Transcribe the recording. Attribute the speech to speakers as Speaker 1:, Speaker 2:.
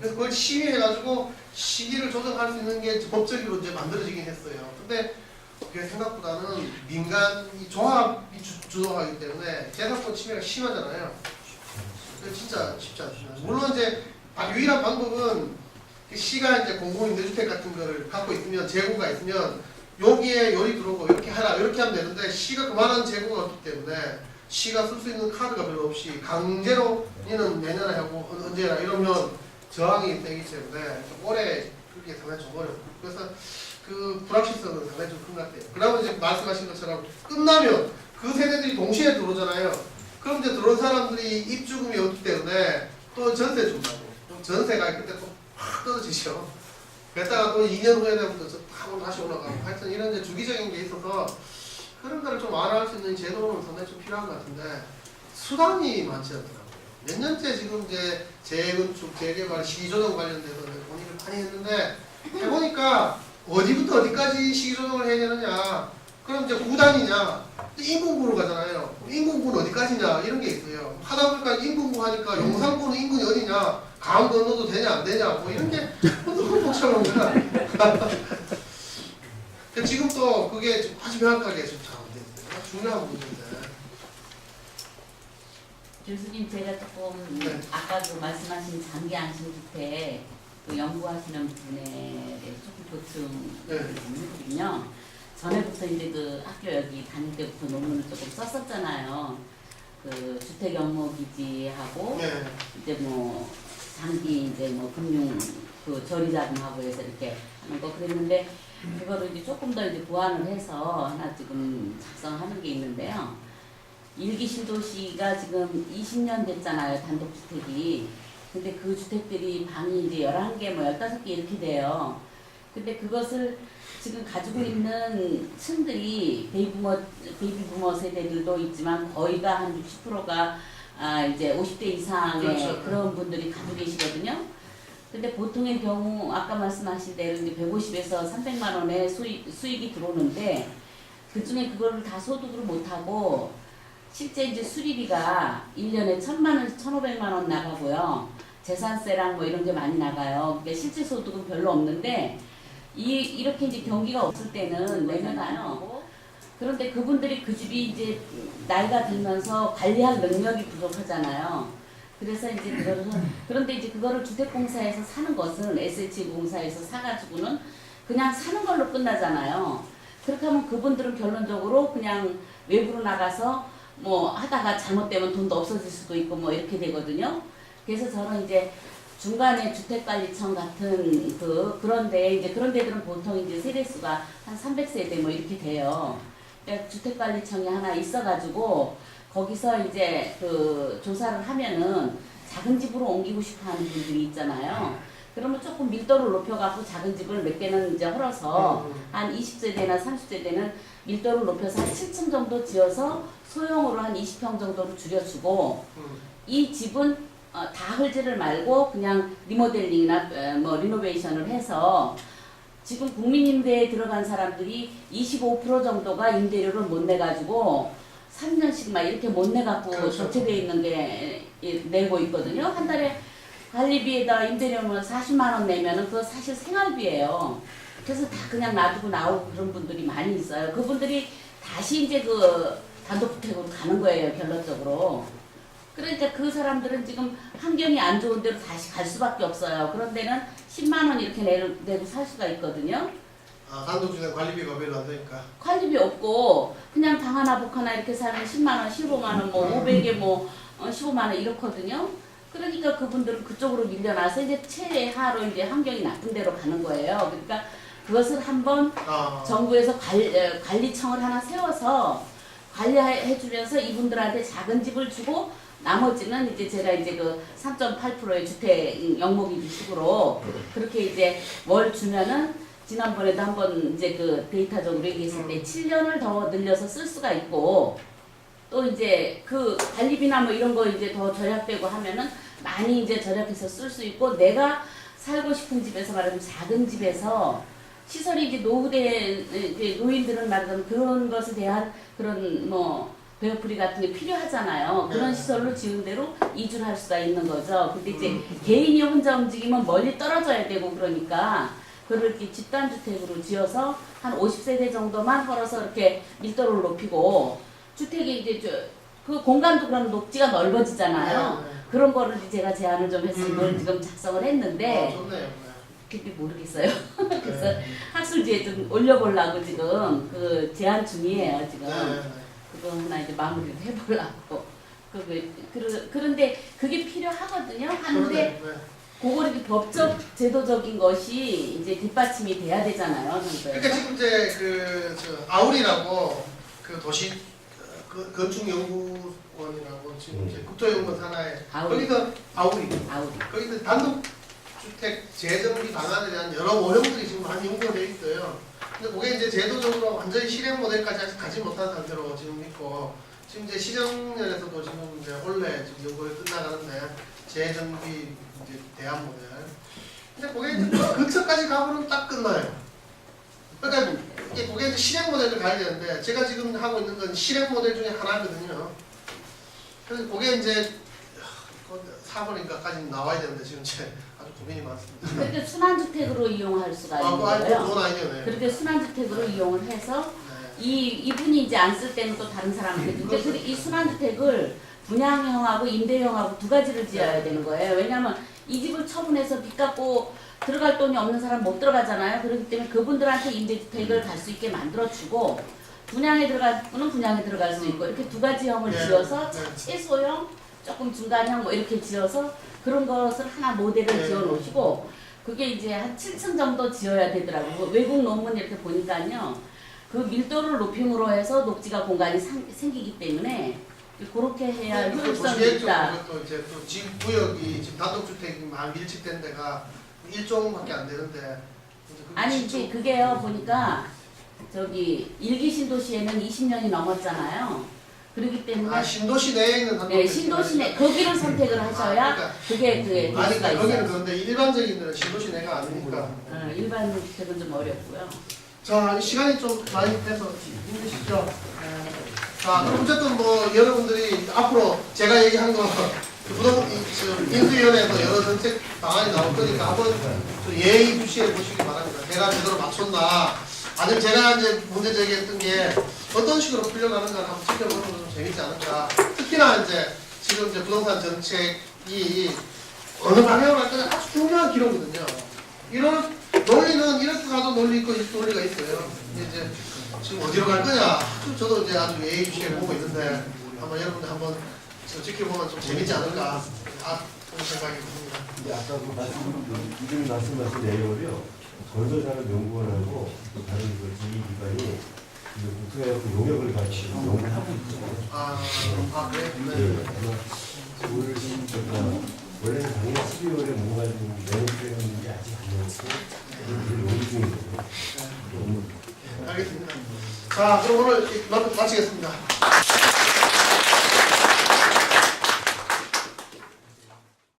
Speaker 1: 그래서 그걸 시위해가지고 시기를 조정할 수 있는 게 법적으로 이제 만들어지긴 했어요. 근데 그게 생각보다는 민간이 조합이 주, 주도하기 때문에 재산권 침해가 심하잖아요. 진짜 쉽지 않습니다. 물론 이제 아, 유일한 방법은 그 시가 이제 공공임대주택 같은 거를 갖고 있으면 재고가 있으면 여기에 열이 들어오고 이렇게 하라 이렇게 하면 되는데 시가 그만한 재고가 없기 때문에 시가 쓸 수 있는 카드가 별로 없이 강제로 얘는 내년에 하고 언- 언제 해라 이러면 저항이 세기 때문에 좀 오래 그게 상당히 좀 어렵고 그래서 그 불확실성은 상당히 좀 큰 것 같아요. 그러면 이제 말씀하신 것처럼 끝나면 그 세대들이 동시에 들어오잖아요. 그럼 이제 들어온 사람들이 입주금이 없기 때문에 또 전세 준다고. 전세가 그때 또확 떨어지죠. 그랬다가 또 2년 후에 되면 또 한번 다시 올라가고 하여튼 이런 이제 주기적인 게 있어서 그런 거를 좀 완화할 수 있는 제도는 상당히 좀 필요한 것 같은데 수단이 많지 않더라고요. 몇 년째 지금 이제 재건축, 재개발, 시조정 관련돼서 논의를 많이 했는데 해보니까 어디부터 어디까지 시조정을 해야 되느냐 그럼 이제 구단이냐 인공구로 가잖아요. 인공구는 어디까지냐 이런 게 있어요. 하다 보니까 인공구 하니까 용산구는 인근이 어디냐 강 건너도 되냐 안 되냐 뭐 이런 게 너무 거야. 근데 지금 또 그게 좀 아주 명확하게 좀 잘안돼 있어요. 중요한 부분인데.
Speaker 2: 교수님 제가 조금
Speaker 1: 네.
Speaker 2: 아까 그 말씀하신 장기 안심주택 그 연구하시는 분에 대해서 조금
Speaker 1: 네.
Speaker 2: 보충을 드리면요. 전에부터 이제 그 학교 여기 다닐 때부터 논문을 조금 썼었잖아요. 그 주택 연모 기지하고
Speaker 1: 네.
Speaker 2: 이제 뭐 장기 이제 뭐 금융 그 저리 자금하고 해서 이렇게 하는 거 그랬는데 그거를 이제 조금 더 이제 보완을 해서 하나 지금 작성하는 게 있는데요. 일기 신도시가 지금 20년 됐잖아요 단독주택이. 근데 그 주택들이 방이 이제 11개 뭐 15개 이렇게 돼요. 근데 그것을 지금 가지고 있는 층들이 베이부머 베이비부머 세대들도 있지만 거의가 한 60%가 아 이제 50대 이상의
Speaker 1: 그렇죠.
Speaker 2: 그런 분들이 가지고 계시거든요. 근데 보통의 경우 아까 말씀하신 대로 이제 150에서 300만 원의 수익 수익이 들어오는데 그 중에 그거를 다 소득을 못 하고 실제 이제 수리비가 1년에 1000만 원, 1500만 원 나가고요. 재산세랑 뭐 이런 게 많이 나가요. 그러니까 실제 소득은 별로 없는데 이 이렇게 이제 경기가 없을 때는 내면 안 오고 그런데 그분들이 그 집이 이제 나이가 들면서 관리할 능력이 부족하잖아요. 그래서 이제 그거를 그런데 이제 그거를 주택공사에서 사는 것은 SH 공사에서 사가지고는 그냥 사는 걸로 끝나잖아요. 그렇게 하면 그분들은 결론적으로 그냥 외부로 나가서 뭐 하다가 잘못되면 돈도 없어질 수도 있고 뭐 이렇게 되거든요. 그래서 저는 이제 중간에 주택관리청 같은 그 그런데 이제 그런 데들은 보통 이제 세대수가 한 300세대 뭐 이렇게 돼요. 그러니까 주택관리청이 하나 있어가지고 거기서 이제 그 조사를 하면은 작은 집으로 옮기고 싶어 하는 분들이 있잖아요. 그러면 조금 밀도를 높여갖고 작은 집을 몇 개는 이제 헐어서
Speaker 1: 음,
Speaker 2: 한 20세대나 30세대는 밀도를 높여서 한 7층 정도 지어서 소형으로 한 20평 정도로 줄여주고
Speaker 1: 음.
Speaker 2: 이 집은 어, 다 헐지를 말고 그냥 리모델링이나 어, 뭐 리노베이션을 해서 지금 국민임대에 들어간 사람들이 25% 정도가 임대료를 못 내가지고 3년씩 막 이렇게 못 내갖고
Speaker 1: 그렇죠.
Speaker 2: 있는 게 이- 내고 있거든요. 한 달에 관리비에다 임대료는 40만 원 내면은 그거 사실 생활비예요. 그래서 다 그냥 놔두고 나오고 그런 분들이 많이 있어요. 그분들이 다시 이제 그 단독주택으로 가는 거예요, 결론적으로. 그러니까 그 사람들은 지금 환경이 안 좋은 데로 다시 갈 수밖에 없어요. 그런 데는 10만 원 이렇게 내고, 내고 살 수가 있거든요.
Speaker 1: 아, 단독주택 관리비가 별로 안 되니까.
Speaker 2: 관리비 없고 그냥 방 하나 복 하나 이렇게 살면 10만 원, 15만 원, 뭐 500에 뭐 어, 15만 원 이렇거든요. 그러니까 그분들은 그쪽으로 밀려나서 이제 최하로 이제 환경이 나쁜 데로 가는 거예요. 그러니까 그것을 한번
Speaker 1: 아,
Speaker 2: 정부에서 관리, 에, 관리청을 하나 세워서 관리해 주면서 이분들한테 작은 집을 주고 나머지는 이제 제가 이제 그 3.8%의 주택 영목이주식으로 그렇게 이제 월 주면은 지난번에도 한번 이제 그 데이터적으로 얘기했을 때 7년을 더 늘려서 쓸 수가 있고 또 이제 그 관리비나 뭐 이런 거 이제 더 절약되고 하면은 많이 이제 절약해서 쓸 수 있고 내가 살고 싶은 집에서 말하면 작은 집에서 시설이 이제 노후된 이제 노인들은 말하자면 그런 것에 대한 그런 뭐 베어프리 같은 게 필요하잖아요. 그런
Speaker 1: 네.
Speaker 2: 시설로 지은 대로 이주를 할 수가 있는 거죠. 근데 이제
Speaker 1: 음.
Speaker 2: 개인이 혼자 움직이면 멀리 떨어져야 되고 그러니까 그걸 이렇게 집단주택으로 지어서 한 50세대 정도만 걸어서 이렇게 밀도를 높이고 주택이 이제 저 그 공간도 그럼 녹지가 넓어지잖아요.
Speaker 1: 네, 네.
Speaker 2: 그런 거를 제가 제안을 좀 해서
Speaker 1: 음.
Speaker 2: 이걸 지금 작성을
Speaker 1: 어,
Speaker 2: 했는데
Speaker 1: 좋네요.
Speaker 2: 근데 모르겠어요.
Speaker 1: 네.
Speaker 2: 그래서 학술지에 좀 올려보려고 지금 그 제안 중이에요 지금.
Speaker 1: 네, 네.
Speaker 2: 그거 하나 이제 마무리를 해보려고. 그, 그, 그런데 그게 필요하거든요. 하는데
Speaker 1: 그러네, 네.
Speaker 2: 그거 이렇게 법적 제도적인 것이 이제 뒷받침이 돼야 되잖아요.
Speaker 1: 그러니까. 지금 이제 그저 아울이라고 그 도시 그 건축연구원이라고 지금
Speaker 3: 음.
Speaker 1: 이제 국토연구원 산하에
Speaker 2: 아우리.
Speaker 1: 거기서 아울이
Speaker 2: 아우리.
Speaker 1: 거기서 단독 주택 재정비 방안에 대한 여러 원형들이 지금 많이 연구되어 있어요. 근데 그게 이제 제도적으로 완전히 실행 모델까지 아직 가지 못한 상태로 지금 있고 지금 이제 시정연에서도 지금 이제 원래 지금 연구가 끝나가는데 재정비 이제 대안 모델. 근데 그게 이제 근처까지 가고는 딱 끝나요. 그러니까 이게 그게 실행 모델을 가야 되는데 제가 지금 하고 있는 건 실행 모델 중에 하나거든요. 그래서 그게 이제 사보니까까지 나와야 되는데 지금 제 아주 고민이 많습니다.
Speaker 2: 그렇게 순환주택으로 이용할 수가
Speaker 1: 아,
Speaker 2: 있는
Speaker 1: 그거 아직
Speaker 2: 거예요.
Speaker 1: 돈 아니에요.
Speaker 2: 그렇게 순환주택으로 이용을 해서
Speaker 1: 네.
Speaker 2: 이 이분이 이제 안 쓸 때는 또 다른 사람한테 근데 그- 이 순환주택을 분양형하고 임대형하고 두 가지를 지어야 되는 거예요. 왜냐하면 이 집을 처분해서 빚 갚고 들어갈 돈이 없는 사람 못 들어가잖아요. 그렇기 때문에 그분들한테 임대주택을 갈 수 있게 만들어주고 분양에 들어갈 분은 분양에 들어갈 수 있고 이렇게 두 가지 형을
Speaker 1: 네.
Speaker 2: 지어서
Speaker 1: 네.
Speaker 2: 최소형 조금 중간형 뭐 이렇게 지어서 그런 것을 하나 모델을
Speaker 1: 네.
Speaker 2: 지어 놓으시고 그게 이제 한 7층 정도 지어야 되더라고요. 외국 논문 이렇게 보니까요. 그 밀도를 높임으로 해서 녹지가 공간이 상- 생기기 때문에 그렇게 해야
Speaker 1: 그
Speaker 2: 효율성이 있다.
Speaker 1: 그것도 이제 또 지금 구역이 지금 단독주택이 막 밀집된 데가 일종밖에 안 되는데
Speaker 2: 아니 이제 그게요 보니까 저기 일기 신도시에는 20년이 넘었잖아요. 그렇기 때문에
Speaker 1: 아 신도시 내에 있는
Speaker 2: 네, 신도시 내 거기를 선택을 하셔야
Speaker 1: 그러니까
Speaker 2: 그게 그게 될
Speaker 1: 아니
Speaker 2: 수가
Speaker 1: 그러니까 거기는
Speaker 2: 있어요.
Speaker 1: 그런데 일반적인 데는 신도시 내가 아니니까
Speaker 2: 어, 일반 주택은 좀 어렵고요.
Speaker 1: 자 시간이 좀 많이 돼서 힘드시죠? 네. 자 그럼 어쨌든 뭐 여러분들이 앞으로 제가 얘기한 거 부동 이- 저 인수위원회에서 여러 정책 방안이 나올 거니까 한번 좀 예의 주시해 보시기 바랍니다. 제가 제대로 맞췄나 아니면 제가 이제 문제 제기했던 게 어떤 식으로 풀려가는가 한번 지켜보는 좀 재밌지 않을까. 특히나 이제 지금 이제 부동산 정책이 어느 방향으로 갈 거냐 아주 중요한 기록이거든요. 이런 논리는 이렇게 가도 논리 있고 논리가 있어요. 이제 지금 어디로 갈 거냐 저도 이제 아주 예의 주시해 보고 있는데 한번 여러분들 한번 저 지켜보면 좀 재밌지 않을까 아, 그런 생각이 듭니다.
Speaker 3: 근데 아까 그 말씀, 이분이 말씀하신 내용을요, 건설산업연구원하고 또 다른 그 제2기관이 국토해하고 용역을 같이 연구를 하고 있죠.
Speaker 1: 아, 아 그래?
Speaker 3: 네,
Speaker 1: 네.
Speaker 3: 아마 올, 그러니까 원래는 작년 12월에 뭔가 좀 내놓으려는데 아직 안 내놓고, 그걸 논의 중이거든요. 너무
Speaker 1: 알겠습니다. 자, 그럼 오늘 이- 마치겠습니다.